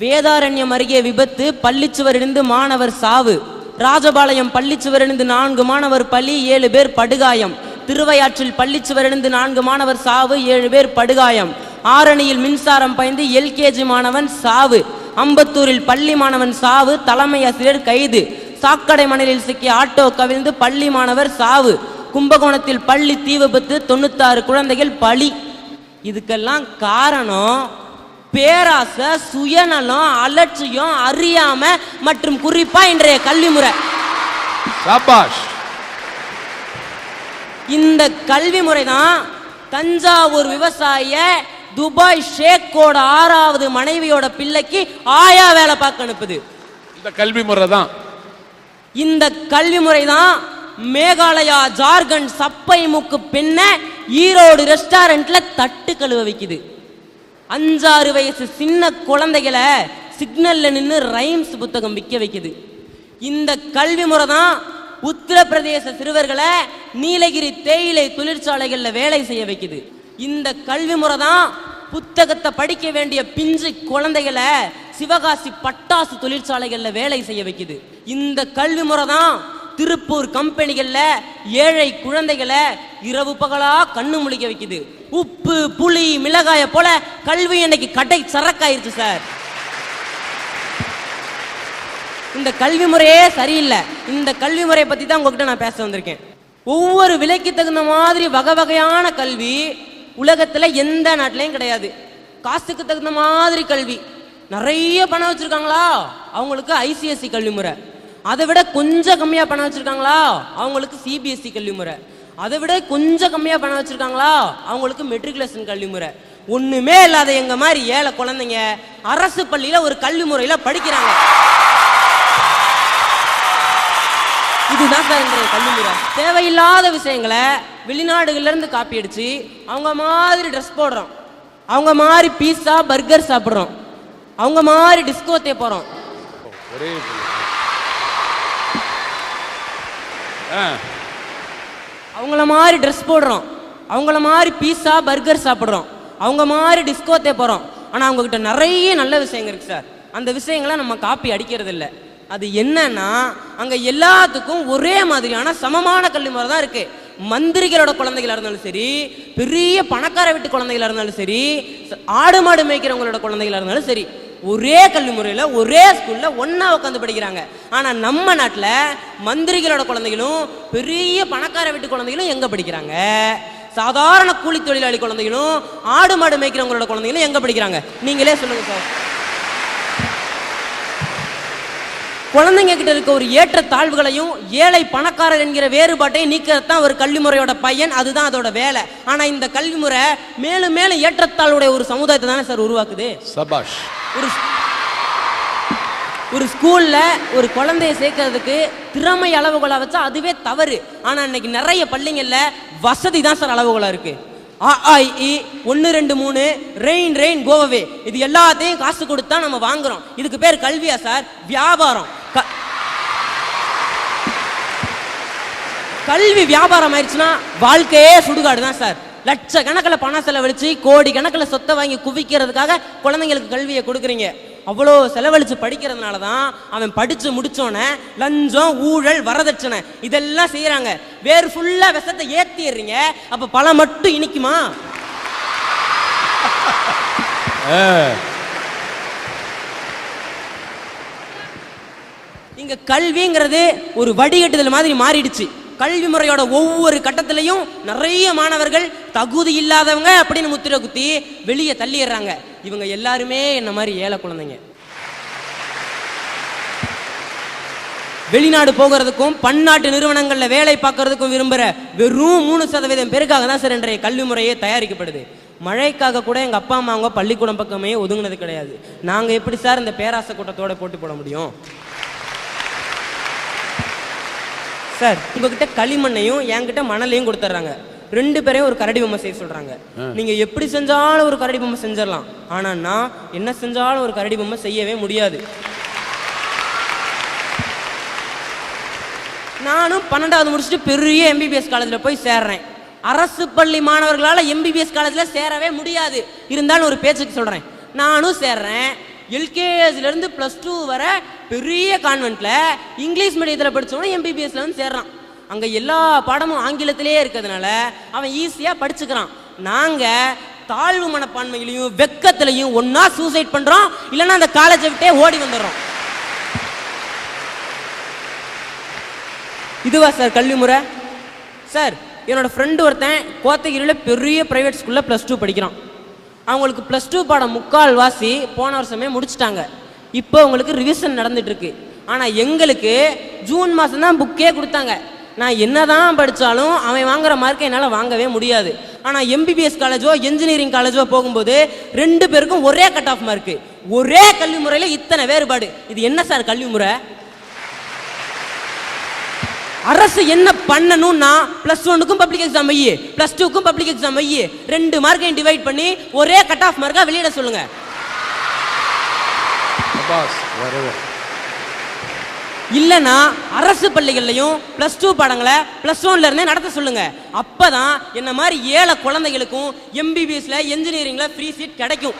வேதாரண்யம் அருகே விபத்து பள்ளிச்சுவரிலிருந்து மாணவர் சாவு. ராஜபாளையம் பள்ளிச்சுவரிலிருந்து நான்கு மாணவர் பலி ஏழு பேர் படுகாயம். திருவையாற்றில் பள்ளிச்சுவரிலிருந்து நான்கு மாணவர் சாவு ஏழு பேர் படுகாயம். ஆரணியில் மின்சாரம் பயந்து எல்கேஜி மாணவன் சாவு. அம்பத்தூரில் பள்ளி மாணவன் சாவு தலைமை ஆசிரியர் கைது. சாக்கடை மணலில் சிக்கிய ஆட்டோ கவிழ்ந்து பள்ளி மாணவர் சாவு. கும்பகோணத்தில் பள்ளி தீ விபத்து தொண்ணூத்தாறு குழந்தைகள் பலி. இதுக்கெல்லாம் காரணம் பேராசை சுயநலம் அலட்சியம் அறியாம மற்றும் குறிப்பா இன்றைய கல்வி முறை. சாபாஷ். இந்த கல்வி முறை தான் தஞ்சாவூர் விவசாய துபாய் ஷேக்கோட ஆறாவது மனைவியோட பிள்ளைக்கு ஆயா வேலை பார்க்க அனுப்புது. இந்த கல்வி முறை தான். இந்த கல்வி முறை தான் மேகாலயா ஜார்க்கண்ட் சப்பை முக்கு பெண்ண ஈரோடு ரெஸ்டாரண்ட்ல தட்டு கழுவ வைக்குது. அஞ்சாறு வயசு சின்ன குழந்தைகளை சிக்னல்ல நின்று ரைம்ஸ் புத்தகம் விற்க வைக்குது. இந்த கல்வி முறை தான் உத்தரப்பிரதேச சிறுவர்களை நீலகிரி தேயிலை தொழிற்சாலைகளில் வேலை செய்ய வைக்குது. இந்த கல்வி முறை தான் புத்தகத்தை படிக்க வேண்டிய பிஞ்சு குழந்தைகளை சிவகாசி பட்டாசு தொழிற்சாலைகளில் வேலை செய்ய வைக்குது. இந்த கல்வி முறை தான் திருப்பூர் கம்பெனிகளில் ஏழை குழந்தைகளை இரவு பகலா கண்ணு முழிக்க வைக்குது. உப்பு புளி மிளகாய போல கல்வி இன்னைக்கு கடை சரக்காயிருச்சு சார். இந்த கல்வி முறையே சரியில்லை. இந்த கல்வி முறையை பத்தி தான் உங்ககிட்ட நான் பேச வந்திருக்கேன். ஒவ்வொரு விலைக்கு தகுந்த மாதிரி வகை வகையான கல்வி உலகத்துல எந்த நாட்டிலையும் கிடையாது. காசுக்கு தகுந்த மாதிரி கல்வி. நிறைய பணம் வச்சிருக்காங்களா? அவங்களுக்கு ஐசிஎஸ்சி கல்வி முறை. அதை விட கொஞ்சம் கம்மியா பணம் வச்சிருக்காங்களா? அவங்களுக்கு சிபிஎஸ்சி கல்வி முறை. அதை விட கொஞ்சம் கம்மியாக பணம் வச்சுருக்காங்களா? அவங்களுக்கு மெட்ரிகுலேஷன் கல்வி முறை. ஒன்றுமே இல்லாத எங்கள் மாதிரி ஏழை குழந்தைங்க அரசு பள்ளியில் ஒரு கல்வி முறையில் படிக்கிறாங்க. இதுதான் சார் இன்றைய கல்விமுறை தேவையில்லாத விஷயங்களை வெளிநாடுகள்ல இருந்து காப்பி அடித்து அவங்க மாதிரி ட்ரெஸ் போடுறோம். அவங்க மாதிரி பீஸா பர்கர் சாப்பிட்றோம். அவங்க மாதிரி டிஸ்கோ தே போறோம். ஒரே ஆ, அவங்கள மாதிரி ட்ரெஸ் போடுறோம். அவங்கள மாதிரி பீஸா பர்கர் சாப்பிட்றோம். அவங்க மாதிரி டிஸ்கோ போகிறோம் ஆனால் அவங்கக்கிட்ட நிறைய நல்ல விஷயங்கள் இருக்குது சார் அந்த விஷயங்களை நம்ம காப்பி அடிக்கிறது இல்லை. அது என்னன்னா அங்கே எல்லாத்துக்கும் ஒரே மாதிரியான சமமான கல்வி முறை தான் இருக்குது மந்திரிகளோட குழந்தைகளாக இருந்தாலும் சரி பெரிய பணக்கார வீட்டு குழந்தைகளாக இருந்தாலும் சரி ஆடு மாடு மேய்க்கிறவங்களோட குழந்தைகளாக இருந்தாலும் சரி ஒரே கல்வி முறையில் ஒரே ஸ்கூலில் ஒன்றா உட்காந்து படிக்கிறாங்க. ஆனால் நம்ம நாட்டில் மந்திரிகளோட குழந்தைகளும் பெரிய பணக்கார வீட்டு குழந்தைகளும் எங்கே படிக்கிறாங்க? சாதாரண கூலி தொழிலாளி குழந்தைகளும் ஆடு மாடு மேய்க்கிறவங்களோட குழந்தைகளும் எங்கே படிக்கிறாங்க? நீங்களே சொல்லுங்கள் சார். குழந்தைங்க கிட்ட இருக்க ஒரு ஏற்ற தாழ்வுகளையும் ஏழை பணக்காரர் என்கிற வேறுபாட்டையும் நீக்கிறது தான் ஒரு கல்வி முறையோட பையன். அதுதான் அதோட வேலை. ஆனா இந்த கல்வி முறை மேலும் மேலும் ஏற்றத்தாழ்வுடைய ஒரு சமுதாயத்தை தானே சார் உருவாக்குது? சபாஷ். ஒரு ஒரு ஸ்கூல்ல ஒரு குழந்தைய சேர்க்கறதுக்கு திறமை அளவுகோலா வச்சா அதுவே தவறு. ஆனா இன்னைக்கு நிறைய பள்ளிங்கள்ல வசதி தான் சார் அளவுகோலா இருக்கு. ஆ ஆ இ ஒன்று ரெண்டு மூணு ரெயின் ரெயின் கோவவே இது எல்லாத்தையும் காசு கொடுத்தா நம்ம வாங்குறோம். இதுக்கு பேர் கல்வியா சார்? வியாபாரம். க- கல்வி வியாபாரம் ஆயிடுச்சுன்னா வாழ்க்கையே சுடுகாடு தான் சார். லட்சக்கணக்கில் பணம் செலவழிச்சு கோடி கணக்கில் சொத்தை வாங்கி குவிக்கிறதுக்காக குழந்தைங்களுக்கு கல்வியை கொடுக்குறீங்க. அவ்வளோ செலவழிச்சு படிக்கிறதுனால தான் அவன் படிச்சு முடிச்சோன்னே லஞ்சம் ஊழல் வரதட்சணை இதெல்லாம் செய்யறாங்க வேறு ஃபுல்லா விஷத்தை ஏத்திடுறீங்க. அப்ப பழம் மட்டும் இனிக்குமா? இங்க கல்விங்கிறது ஒரு வடிகட்டுதல் மாதிரி மாறிடுச்சு. கல்வி முறையோட ஒவ்வொரு கட்டத்திலையும் நிறைய மாணவர்கள் தகுதி இல்லாதவங்க அப்படின்னு முத்திரை குத்தி வெளியே தள்ளிடுறாங்க. இவங்க எல்லாருமே என்ன மாதிரி ஏழை குழந்தைங்க. வெளிநாடு போகிறதுக்கும் பன்னாட்டு நிறுவனங்களில் வேலை பார்க்கறதுக்கும் விரும்புகிற வெறும் மூணு சதவீதம் பேருக்காக தான் சார் இன்றைய கல்வி முறையே தயாரிக்கப்படுது. மழைக்காக கூட எங்கள் அப்பா அம்மா அவங்க பள்ளிக்கூடம் பக்கமே ஒதுங்கினது கிடையாது. நாங்கள் எப்படி சார் இந்த பேராசை கூட்டத்தோட போட்டி போட முடியும்? சார் உங்ககிட்ட களிமண்ணையும் என்கிட்ட மணலையும் கொடுத்துட்றாங்க. ரெண்டு பேரையும் ஒரு கரடி பொம்மை செய்ய சொல்றாங்க. நீங்க எப்படி செஞ்சாலும் ஒரு கரடி பொம்மை செஞ்சிடலாம். ஆனா நான் என்ன செஞ்சாலும் ஒரு கரடி பொம்மை செய்யவே முடியாது. நானும் பன்னெண்டாவது முடிச்சுட்டு பெரிய எம்பிபிஎஸ் காலேஜில் போய் சேர்றேன். அரசு பள்ளி மாணவர்களால் எம்பிபிஎஸ் காலேஜில் சேரவே முடியாது. இருந்தாலும் ஒரு பேச்சுக்கு சொல்கிறேன் நானும் சேர்றேன். எல்கேஜில இருந்து பிளஸ் டூ வர பெரிய கான்வென்ட்ல இங்கிலீஷ் மீடியத்தில் படிச்சவனும் எம்பிபிஎஸ்ல வந்து சேர்றான். அங்கே எல்லா பாடமும் ஆங்கிலத்திலேயே இருக்கிறதுனால அவன் ஈஸியாக படிச்சுக்கிறான். நாங்கள் தாழ்வு மனப்பான்மையிலையும் வெக்கத்திலையும் ஒன்றா சூசைட் பண்ணுறோம் இல்லைன்னா அந்த காலேஜை விட்டே ஓடி வந்துடுறோம். இதுவா சார் கல்வி முறை? சார் என்னோட ஃப்ரெண்டு ஒருத்தன் கோத்தகிரியில் பெரிய ப்ரைவேட் ஸ்கூலில் ப்ளஸ் டூ படிக்கிறான். அவங்களுக்கு ப்ளஸ் டூ பாடம் முக்கால் வாசி போன வருஷமே முடிச்சிட்டாங்க. இப்போ உங்களுக்கு ரிவிஷன் நடந்துட்டு இருக்கு ஆனால் எங்களுக்கு ஜூன் மாதம் தான் புக்கே கொடுத்தாங்க. நான் என்னதான் படித்தாலும் அவன் வாங்குற மார்க்கை என்னால் வாங்கவே முடியாது. ஆனால் எம்பிபிஎஸ் காலேஜோ இன்ஜினியரிங் காலேஜோ போகும்போது ரெண்டு பேருக்கும் ஒரே கட் ஆஃப் மார்க்கு ஒரே கல்வி முறையில் இத்தனை வேறுபாடு. இது என்ன சார் கல்வி முறை? அரசு என்ன பண்ணணும்னா பிளஸ் ஒன்னுக்கும் பப்ளிக் எக்ஸாம் வையி பிளஸ் டூக்கும் பப்ளிக் எக்ஸாம் வையி ரெண்டு மார்க்கையும் டிவைட் பண்ணி ஒரே கட் ஆஃப் மார்க்காக வெளியிட சொல்லுங்கள் அப்பாஸ் வரவே இல்லனா அரசு பள்ளிகள்லையும் பிளஸ் டூ பாடங்களை பிளஸ் ஒன்ல இருந்தே நடத்த சொல்லுங்க. அப்பதான் என்ன மாதிரி ஏழை குழந்தைகளுக்கும் எம்பிபிஎஸ்ல இன்ஜினியரிங்ல ஃப்ரீ சீட் கிடைக்கும்.